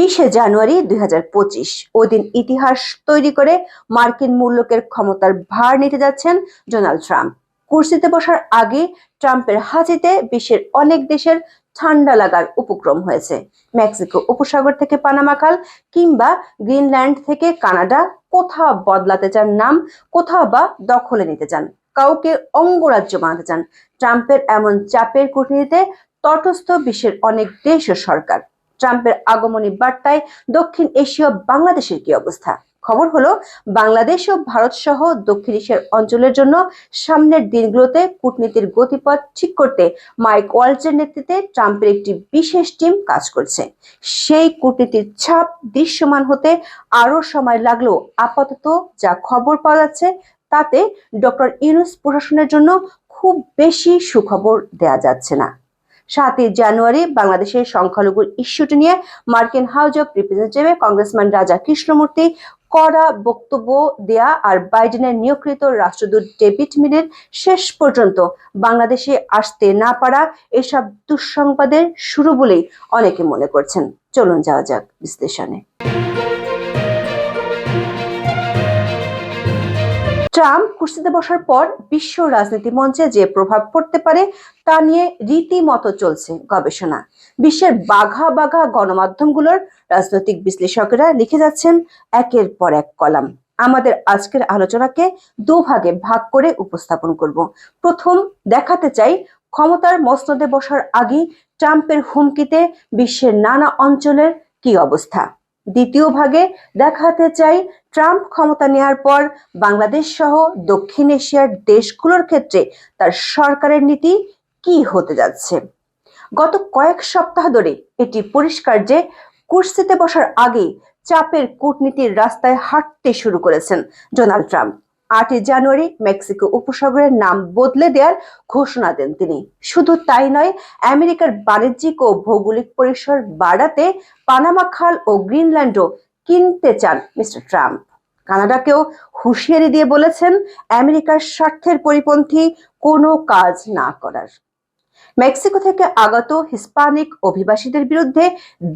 বিশে জানুয়ারি দুই হাজার পঁচিশ। ওই দিন ইতিহাস তৈরি করে মার্কিন মূল্যকের ক্ষমতার ভার নিতে যাচ্ছেন ডোনাল্ড ট্রাম্প। কুর্সিতে বসার আগে ট্রাম্পের হাজিতে বিশ্বের অনেক দেশের ঠান্ডা লাগার উপক্রম হয়েছে। মেক্সিকো উপসাগর থেকে পানামা খাল কিংবা গ্রিনল্যান্ড থেকে কানাডা কোথাও বদলাতে চান নাম, কোথাও বা দখলে নিতে চান, কাউকে অঙ্গরাজ্য বানাতে চান। ট্রাম্পের এমন চাপের কূটনীতিতে তটস্থ বিশ্বের অনেক দেশ ও সরকার ট্রাম্পের আগমনী বার্তায় দক্ষিণ এশীয় বাংলাদেশের কি অবস্থা? খবর হলো, বাংলাদেশ ও ভারত সহ দক্ষিণ এশিয়ার অঞ্চলের জন্য সামনের দিনগুলোতে কূটনীতির গতিপথ ঠিক করতে মাইক ওয়ালচের নেতৃত্বে ট্রাম্পের একটি বিশেষ টিম কাজ করছে। সেই কূটনীতির ছাপ দৃশ্যমান হতে আরও সময় লাগলেও আপাতত যা খবর পাওয়া যাচ্ছে। তাতে ডক্টর ইউনুস প্রশাসনের জন্য খুব বেশি সুখবর দেয়া যাচ্ছে না। সাতই জানুয়ারি বাংলাদেশের সংখ্যালঘুর ইস্যুটি নিয়ে মার্কিন হাউস অব রিপ্রেজেন্টেটিভে কংগ্রেসম্যান রাজা কৃষ্ণমূর্তি কড়া বক্তব্য দেয়া আর বাইডেনের নিয়োগকৃত রাষ্ট্রদূত ডেভিড মিলের শেষ পর্যন্ত বাংলাদেশে আসতে না পারা এসব দুঃসংবাদের শুরু বলেই অনেকে মনে করছেন। চলুন যাওয়া যাক বিশ্লেষণে। ট্রাম্প কুর্সিতে বসার পর বিশ্ব রাজনীতি মঞ্চে যে প্রভাব পড়তে পারে তা নিয়ে রীতিমতো চলছে গবেষণা। বিশ্বের বাঘা বাঘা গণমাধ্যমগুলোর রাজনৈতিক বিশ্লেষকেরা লিখে যাচ্ছেন, একের পর এক কলাম। আমাদের আজকের আলোচনাকে দুভাগে ভাগ করে উপস্থাপন করব। প্রথম, দেখাতে চাই ক্ষমতার মসনদে বসার আগে ট্রাম্পের হুমকিতে বিশ্বের নানা অঞ্চলের কি অবস্থা? দ্বিতীয় ভাগে দেখাতে চাই ট্রাম্প ক্ষমতা নেওয়ার পর বাংলাদেশ সহ দক্ষিণ এশিয়ার দেশগুলোর ক্ষেত্রে তার সরকারের নীতি কি হতে যাচ্ছে? গত কয়েক সপ্তাহ ধরে এটি পরিষ্কার যে কুর্সিতে বসার আগে চাপের কূটনীতির রাস্তায় হাঁটতে শুরু করেছেন ডোনাল্ড ট্রাম্প। আটই জানুয়ারি মেক্সিকো উপসাগরের নাম বদলে দেওয়ার ঘোষণা দেন তিনি। শুধু তাই নয়, আমেরিকার বাণিজ্যিক ও ভৌগোলিক পরিসর বাড়াতে পানামা খাল ও গ্রিনল্যান্ডও কিনতে চান মিস্টার ট্রাম্প। কানাডাকেও হুঁশিয়ারি দিয়ে বলেছেন, আমেরিকার স্বার্থের পরিপন্থী কোনো কাজ না করার। মেক্সিকো থেকে আগত হিসপানিক অভিবাসীদের বিরুদ্ধে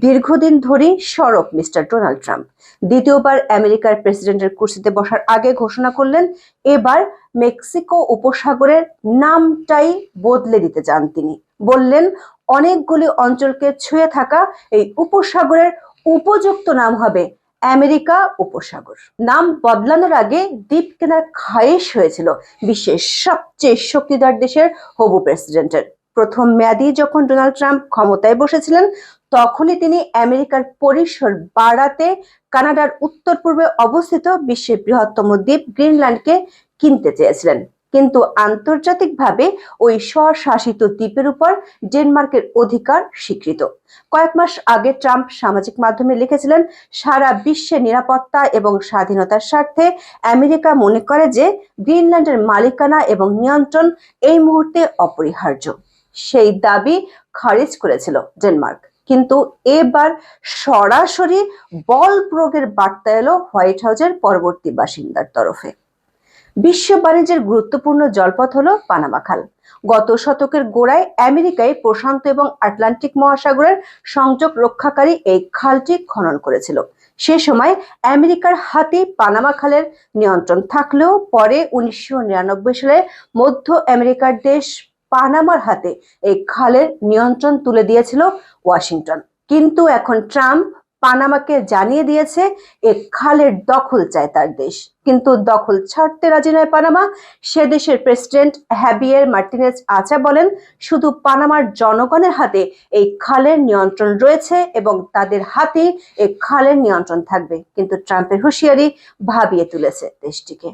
দীর্ঘদিন ধরেই সরব মিস্টার ডোনাল্ড ট্রাম্প। দ্বিতীয়বার আমেরিকার প্রেসিডেন্টের কুর্সিতে বসার আগে ঘোষণা করলেন, এবার মেক্সিকো উপসাগরের নামটাই বদলে দিতে চান তিনি। বললেন, অনেকগুলি অঞ্চলকে ছুঁয়ে থাকা এই উপসাগরের উপযুক্ত নাম হবে আমেরিকা উপসাগর। নাম বদলানোর আগে দ্বীপ কেনার খায়েশ হয়েছিল বিশ্বের সবচেয়ে শক্তিধর দেশের হবু প্রেসিডেন্টের। প্রথম মেয়াদি যখন ডোনাল্ড ট্রাম্প ক্ষমতায় বসেছিলেন, তখনই তিনি আমেরিকার পরিসর বাড়াতে কানাডার উত্তর পূর্বে অবস্থিত বিশ্বের বৃহত্তম দ্বীপ গ্রিনল্যান্ডকে কিনতে চেয়েছিলেন। কিন্তু আন্তর্জাতিকভাবে ওই স্বশাসিত দ্বীপের উপর ডেনমার্কের অধিকার স্বীকৃত। কয়েক মাস আগে ট্রাম্প সামাজিক মাধ্যমে লিখেছিলেন, সারা বিশ্বের নিরাপত্তা এবং স্বাধীনতার স্বার্থে আমেরিকা মনে করে যে গ্রিনল্যান্ডের মালিকানা এবং নিয়ন্ত্রণ এই মুহূর্তে অপরিহার্য। সেই দাবি খারিজ করেছিল ডেনমার্ক। কিন্তু এবার সরাসরি বল প্রয়োগের বার্তা এলো হোয়াইট হাউসের পরবর্তী বাসিন্দার তরফে। বিশ্ব বাণিজ্যের গুরুত্বপূর্ণ জলপথ হলো পানামা খাল। গত শতকের গোড়ায় আমেরিকায় প্রশান্ত এবং আটলান্টিক মহাসাগরের সংযোগ রক্ষাকারী এই খালটি খনন করেছিল। সে সময় আমেরিকার হাতে পানামা খালের নিয়ন্ত্রণ থাকলেও পরে উনিশশো নিরানব্বই সালে মধ্য আমেরিকার দেশ পানামার হাতে এই খালের নিয়ন্ত্রণ তুলে দিয়েছিল ওয়াশিংটন। কিন্তু এখন ট্রাম্প পানামাকে জানিয়ে দিয়েছে, এ খালের দখল চায় তার দেশ। কিন্তু দখল ছাড়তে রাজি নয় পানামা। সে দেশের প্রেসিডেন্ট হ্যাবিয়ার মার্টিনেজ আচা বলেন, শুধু পানামার জনগণের হাতে এই খালের নিয়ন্ত্রণ রয়েছে এবং তাদের হাতে এই খালের নিয়ন্ত্রণ থাকবে। কিন্তু ট্রাম্পের হুঁশিয়ারি ভাবিয়ে তুলেছে দেশটিকে।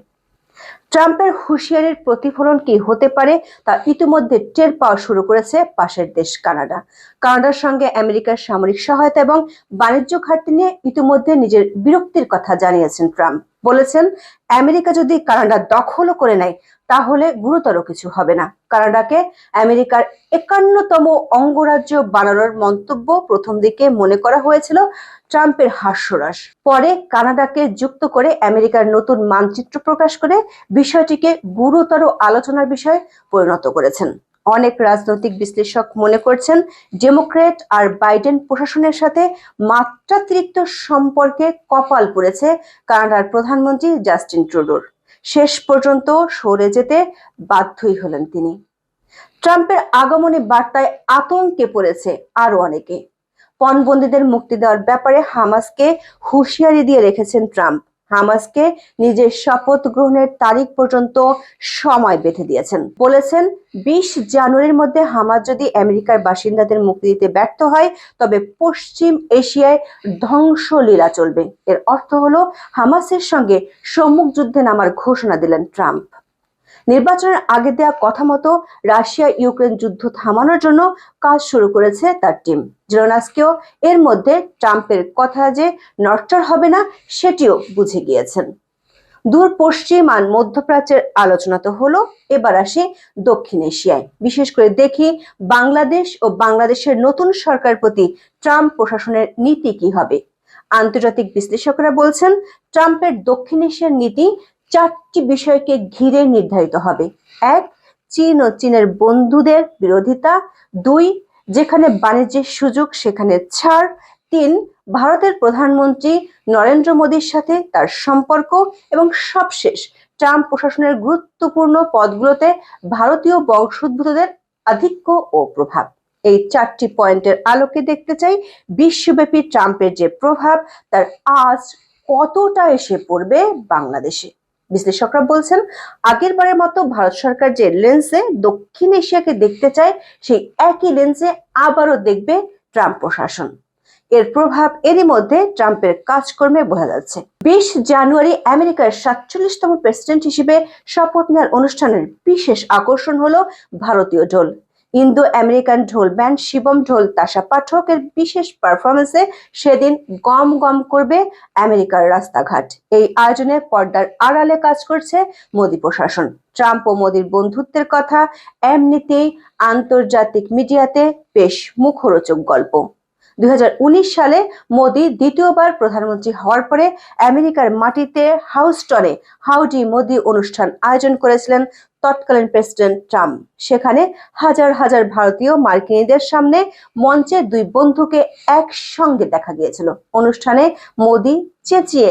ট্রাম্পের হুঁশিয়ারির প্রতিফলন কি হতে পারে তা ইতিমধ্যে টের পাওয়া শুরু করেছে পাশের দেশ কানাডা। কানাডার সঙ্গে আমেরিকার সামরিক সহায়তা এবং বাণিজ্য ঘাটতি নিয়ে ইতিমধ্যে নিজের বিরক্তির কথা জানিয়েছেন ট্রাম্প। বলেছেন, আমেরিকা যদি কানাডা দখলও করে নেয়, তাহলে গুরুতর কিছু হবে না। কানাডাকে আমেরিকার একান্নতম অঙ্গরাজ্য বানানোর মন্তব্য প্রথম দিকে মনে করা হয়েছিল ট্রাম্পের হাস্যরাস। পরে কানাডাকে যুক্ত করে আমেরিকার নতুন মানচিত্র প্রকাশ করে বিষয়টিকে গুরুতর আলোচনার বিষয়ে পরিণত করেছেন। অনেক রাজনৈতিক বিশ্লেষক মনে করছেন ডেমোক্রেট আর বাইডেন প্রশাসনের সাথে মাত্রাতিরিক্ত সম্পর্কে কপাল পড়েছে কানাডার প্রধানমন্ত্রী জাস্টিন ট্রুডোর। শেষ পর্যন্ত সরে যেতে বাধ্যই হলেন তিনি। ট্রাম্পের আগমনী বার্তায় আতঙ্কে পড়েছে আরও অনেকে। পণবন্দীদের মুক্তি দেওয়ার ব্যাপারে হামাসকে হুঁশিয়ারি দিয়ে রেখেছেন ট্রাম্প। হামাসকে নিজের শপথ গ্রহণের তারিখ পর্যন্ত সময় বেঁধে দিয়েছেন। বলেছেন, বিশ জানুয়ারির মধ্যে হামাস যদি আমেরিকার বাসিন্দাদের মুক্তি দিতে ব্যর্থ হয়, তবে পশ্চিম এশিয়ায় ধ্বংসলীলা চলবে। এর অর্থ হলো, হামাসের সঙ্গে সম্মুখ যুদ্ধে নামার ঘোষণা দিলেন ট্রাম্প। নির্বাচনের আগে দেওয়া কথা মতো রাশিয়া ইউক্রেন যুদ্ধ থামানোর জন্য কাজ শুরু করেছে তার টিম। জেরোনাস্কেও এর মধ্যে ট্রাম্পের কথা যে নড়চড় হবে না, সেটিও বুঝে গিয়েছেন। দূর পশ্চিম আর মধ্যপ্রাচ্যের আলোচনা তো হলো, এবার আসি দক্ষিণ এশিয়ায়। বিশেষ করে দেখি বাংলাদেশ ও বাংলাদেশের নতুন সরকার প্রতি ট্রাম্প প্রশাসনের নীতি কি হবে। আন্তর্জাতিক বিশ্লেষকরা বলছেন, ট্রাম্পের দক্ষিণ এশিয়ার নীতি চারটি বিষয়কে ঘিরে নির্ধারিত হবে। এক, চীন ও চীনের বন্ধুদের বিরোধিতা। দুই, যেখানে বাণিজ্যের সুযোগ, সেখানে ছাড়। তিন, ভারতের প্রধানমন্ত্রী নরেন্দ্র মোদীর সাথে তার সম্পর্ক। এবং সবশেষ, ট্রাম্প প্রশাসনের গুরুত্বপূর্ণ পদগুলোতে ভারতীয় বংশোদ্ভূতদের আধিক্য ও প্রভাব। এই চারটি পয়েন্টের আলোকে দেখতে চাই বিশ্বব্যাপী ট্রাম্পের যে প্রভাব, তার আজ কতটা এসে পড়বে বাংলাদেশে। বিশ্লেষকরা বলছেন, আগের বারের মতো ভারত সরকার যে লেন্সে দক্ষিণ এশিয়াকে দেখতে চায়, সেই একই লেন্সে আবারও দেখবে ট্রাম্প প্রশাসন। এর প্রভাব এরই মধ্যে ট্রাম্পের কাজকর্মে বোঝা যাচ্ছে। বিশ জানুয়ারি আমেরিকার সাতচল্লিশতম প্রেসিডেন্ট হিসেবে শপথ নেওয়ার অনুষ্ঠানের বিশেষ আকর্ষণ হলো ভারতীয় ঢোল। ইন্দো আমেরিকান ঢোল ব্যান্ড শিবম ঢোল তাসা পাঠকের বিশেষ পারফরমেন্সে সেদিন গম গম করবে আমেরিকার রাস্তাঘাট। এই আয়োজনে পর্দার আড়ালে কাজ করছে মোদী প্রশাসন। ট্রাম্প ও মোদীর বন্ধুত্বের কথা এমনিতেই আন্তর্জাতিক মিডিয়াতে বেশ মুখরোচক গল্প। দুই হাজার উনিশ সালে মোদী দ্বিতীয়বার প্রধানমন্ত্রী হওয়ার পরে আমেরিকার মাটিতে হাউস্টনে হাউডি মোদী অনুষ্ঠান আয়োজন করেছিলেন তৎকালীন প্রেসিডেন্ট ট্রাম্প। সেখানে হাজার হাজার ভারতীয় মার্কিনীদের সামনে মঞ্চে দুই বন্ধুকে একসঙ্গে দেখা গিয়েছিল। অনুষ্ঠানে মোদী চেঁচিয়ে,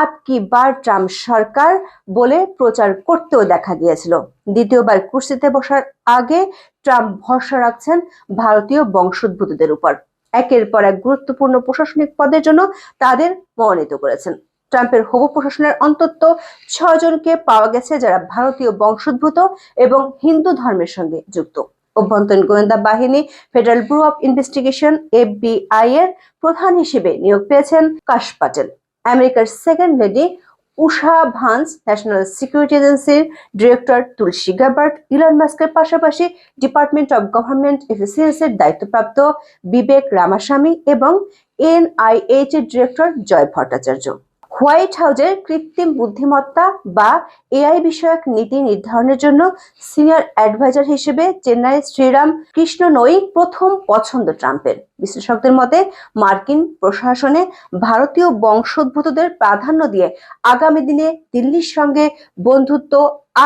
আপ কি বার ট্রাম্প সরকার? বলে প্রচার করতেও দেখা গিয়েছিল। দ্বিতীয়বার কুর্সিতে বসার আগে ট্রাম্প ভরসা রাখছেন ভারতীয় বংশোদ্ভূতদের উপর। একের পর এক গুরুত্বপূর্ণ প্রশাসনিক পদের জন্য তাদের মনোনীত করেছেন। ট্রাম্পের হবু প্রশাসনের অন্তত ছজনকে পাওয়া গেছে যারা ভারতীয় বংশোদ্ভূত এবং হিন্দু ধর্মের সঙ্গে যুক্ত। অভ্যন্তরীণ গোয়েন্দা বাহিনী federal bureau of investigation FBI এর প্রধান হিসেবে নিয়োগ পেয়েছেন কাশ পাটেল। আমেরিকার second lady Usha Vance national security এজেন্সির ডিরেক্টর তুলসী গাবার্ট ইলন মাস্কের পাশাপাশি ডিপার্টমেন্ট অব গভর্নমেন্ট এফিসিয়েন্সির দায়িত্বপ্রাপ্ত বিবেক রামাস্বামী এবং এনআইএইচ এর ডিরেক্টর জয় ভট্টাচার্য। হোয়াইট হাউজের কৃত্রিম বুদ্ধিমত্তা বা এআই বিষয়ক নীতি নির্ধারণের জন্য সিনিয়র অ্যাডভাইজার হিসেবে চেন্নাই শ্রীরাম কৃষ্ণ নই প্রথম পছন্দ ট্রাম্পের। বিশ্লেষকদের মতে, মার্কিন প্রশাসনে ভারতীয় বংশোদ্ভূতদের প্রাধান্য দিয়ে আগামী দিনে দিল্লির সঙ্গে বন্ধুত্ব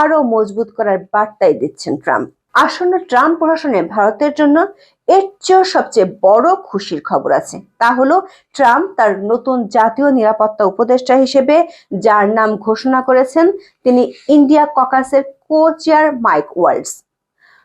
আরও মজবুত করার বার্তাই দিচ্ছেন ট্রাম্প। আসন্ন ট্রাম্প প্রশাসনে ভারতের জন্য এর চেয়েও সবচেয়ে বড় খুশির খবর আছে। তা হলো, ট্রাম্প তার নতুন জাতীয় নিরাপত্তা উপদেষ্টা হিসেবে, যার নাম ঘোষণা করেছেন তিনি ইন্ডিয়া ককাসের কো চেয়ার মাইক ওয়ার্ল্ডস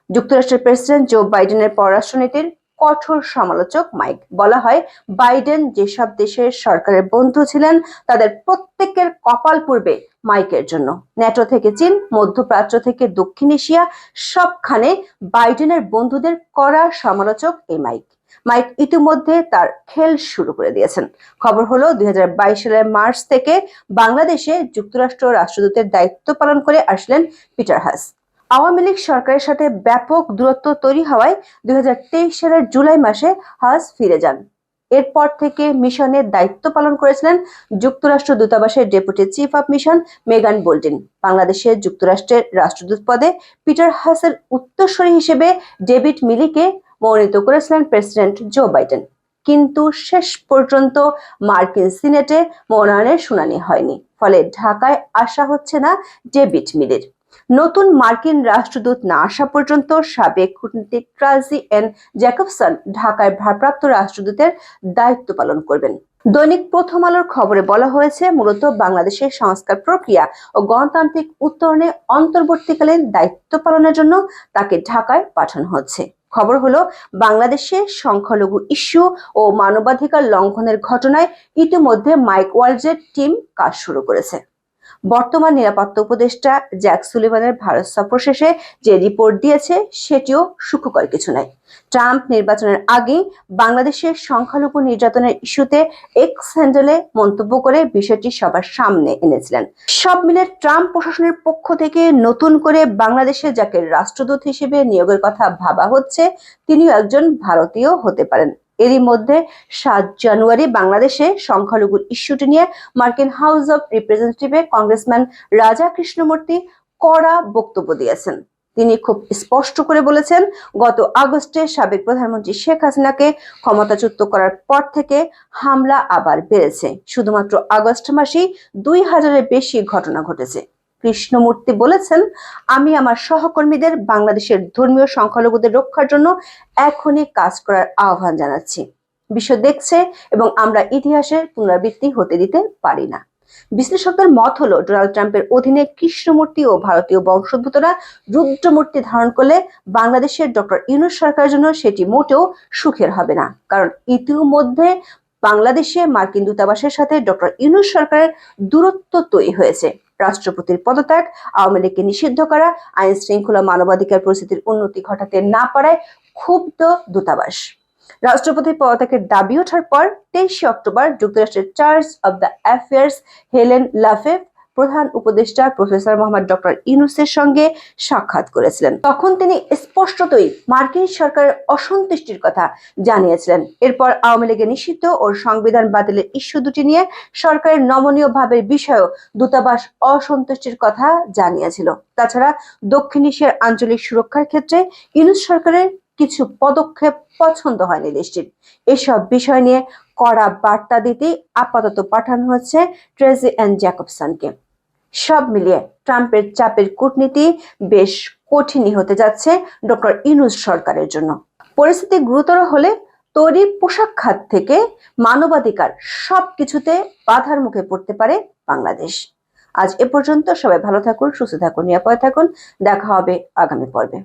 যুক্তরাষ্ট্রের প্রেসিডেন্ট জো বাইডেনের পররাষ্ট্রনীতির কঠোর সমালোচক মাইক। বলা হয়, বাইডেন যেসব দেশের সরকারের বন্ধু ছিলেন, তাদের প্রত্যেকের কপাল পূর্বে মাইকের জন্য। ন্যাটো থেকে চীন, মধ্যপ্রাচ্য থেকে দক্ষিণ এশিয়া, সবখানে বাইডেনের বন্ধুদের কড়া সমালোচক এই মাইক। মাইক ইতিমধ্যে তার খেল শুরু করে দিয়েছেন। খবর হলো, দুই হাজার বাইশ সালের মার্চ থেকে বাংলাদেশে যুক্তরাষ্ট্র রাষ্ট্রদূতের দায়িত্ব পালন করে আসলেন পিটার হাস। আওয়ামী লীগ সরকারের সাথে ব্যাপক দূরত্ব তৈরি হওয়ায় দুই হাজার তেইশ সালের জুলাই মাসে হাস ফিরে যান। এরপর থেকে মিশনের দায়িত্ব পালন করেছিলেন যুক্তরাষ্ট্র দূতাবাসের ডেপুটি চিফ অব মিশন মেগান বোল্টিন বাংলাদেশে যুক্তরাষ্ট্রের রাষ্ট্রদূত পদে পিটার হাসের উত্তরসূরি হিসেবে ডেভিড মিলিকে মনোনীত করেছিলেন প্রেসিডেন্ট জো বাইডেন। কিন্তু শেষ পর্যন্ত মার্কিন সিনেটে মনোনয়নের শুনানি হয়নি। ফলে ঢাকায় আসা হচ্ছে না ডেভিড মিলির। নতুন মার্কিন রাষ্ট্রদূত না আসা পর্যন্ত সাবেক কূটনীতিক ট্রাজি এন জ্যাকবসন ঢাকায় ভারপ্রাপ্ত রাষ্ট্রদূতের দায়িত্ব পালন করবেন। দৈনিক প্রথম আলোর খবরে বলা হয়েছে, মূলত বাংলাদেশের সংস্কার প্রক্রিয়া ও গণতান্ত্রিক উত্তরণে অন্তর্বর্তীকালীন দায়িত্ব পালনের জন্য তাকে ঢাকায় পাঠানো হচ্ছে। খবর হলো, বাংলাদেশে সংখ্যালঘু ইস্যু ও মানবাধিকার লঙ্ঘনের ঘটনায় ইতিমধ্যে মাইক ওয়ালজের টিম কাজ শুরু করেছে। বর্তমান নিরাপত্তা উপদেষ্টা জ্যাক সুলিভানের ভারত সফর শেষে যে রিপোর্ট দিয়েছে, সেটিও সুখকর কিছু নয়। ট্রাম্প নির্বাচনের আগেই বাংলাদেশের সংখ্যালঘু নির্যাতনের ইস্যুতে এক্স হ্যান্ডেলে মন্তব্য করে বিষয়টি সবার সামনে এনেছিলেন। সব মিলে ট্রাম্প প্রশাসনের পক্ষ থেকে নতুন করে বাংলাদেশে যাকে রাষ্ট্রদূত হিসেবে নিয়োগের কথা ভাবা হচ্ছে, তিনিও একজন ভারতীয় হতে পারেন। এরই মধ্যে সাত জানুয়ারি বাংলাদেশে সংখ্যালঘুর ইস্যুটি নিয়ে মার্কিন হাউস অব রিপ্রেজেন্টেটিভে কংগ্রেসম্যান রাজা কৃষ্ণমূর্তি কড়া বক্তব্য দিয়েছেন। তিনি খুব স্পষ্ট করে বলেছেন, গত আগস্টে সাবেক প্রধানমন্ত্রী শেখ হাসিনাকে ক্ষমতাচ্যুত করার পর থেকে হামলা আবার বেড়েছে। শুধুমাত্র আগস্ট মাসেই দুই হাজারের বেশি ঘটনা ঘটেছে। কৃষ্ণমূর্তি বলেছেন, আমি আমার সহকর্মীদের, বাংলাদেশের ধর্মীয় সংখ্যালঘুদের রক্ষার জন্য এখনই কাজ করার আহ্বান জানাচ্ছি। বিশ্ব দেখছে এবং আমরা ইতিহাসের পুনরাবৃত্তি হতে দিতে পারি না। বিশ্লেষকদের মত হলো, ডোনাল্ড ট্রাম্পের অধীনে কৃষ্ণমূর্তি ও ভারতীয় বংশোদ্ভূতরা রুদ্রমূর্তি ধারণ করলে বাংলাদেশের ডক্টর ইউনুস সরকারের জন্য সেটি মোটেও সুখের হবে না। কারণ ইতিমধ্যে বাংলাদেশে মার্কিন দূতাবাসের সাথে ডক্টর ইউনুস সরকারের দূরত্ব তৈরি হয়েছে। রাষ্ট্রপতির পদত্যাগ, আওয়ামী লীগকে নিষিদ্ধ করা, আইন শৃঙ্খলা মানবাধিকার পরিস্থিতির উন্নতি ঘটাতে না পারায় ক্ষুব্ধ দূতাবাস। রাষ্ট্রপতির পদত্যাগের দাবি ওঠার পর তেইশে অক্টোবর যুক্তরাষ্ট্রের church of the affairs Helen LaFave প্রধান উপদেষ্টা প্রফেসর মোহাম্মদ ডক্টর ইউনুসের সঙ্গে সাক্ষাৎ করেছিলেন। তখন তিনি স্পষ্টতই মার্কিন সরকারের অসন্তুষ্টির কথা জানিয়েছিলেন। এরপর আওয়ামী লীগের নিষিদ্ধ ও সংবিধান বাতিলের ইস্যু দুটি নিয়ে সরকারের নমনীয় ভাবের বিষয়েও দূতাবাস অসন্তুষ্টির কথা জানিয়েছিল। তাছাড়া দক্ষিণ এশিয়ার আঞ্চলিক সুরক্ষার ক্ষেত্রে ইউনুস সরকারের কিছু পদক্ষেপ পছন্দ হয়নি দেশটির। এসব বিষয় নিয়ে কড়া বার্তা দিতেই আপাতত পাঠানো হচ্ছে ট্রেজি অ্যান্ড জ্যাকবসনকে। সব মিলিয়ে ট্রাম্পের চাপের কূটনীতি বেশ কঠিনই হতে যাচ্ছে ডক্টর ইনুস সরকারের জন্য। পরিস্থিতি গুরুতর হলে তৈরি পোশাক খাত থেকে মানবাধিকার সব কিছুতে বাধার মুখে পড়তে পারে বাংলাদেশ। আজ এ পর্যন্ত সবাই ভালো থাকুন, সুস্থ থাকুন, নিরাপদে থাকুন। দেখা হবে আগামী পর্বে।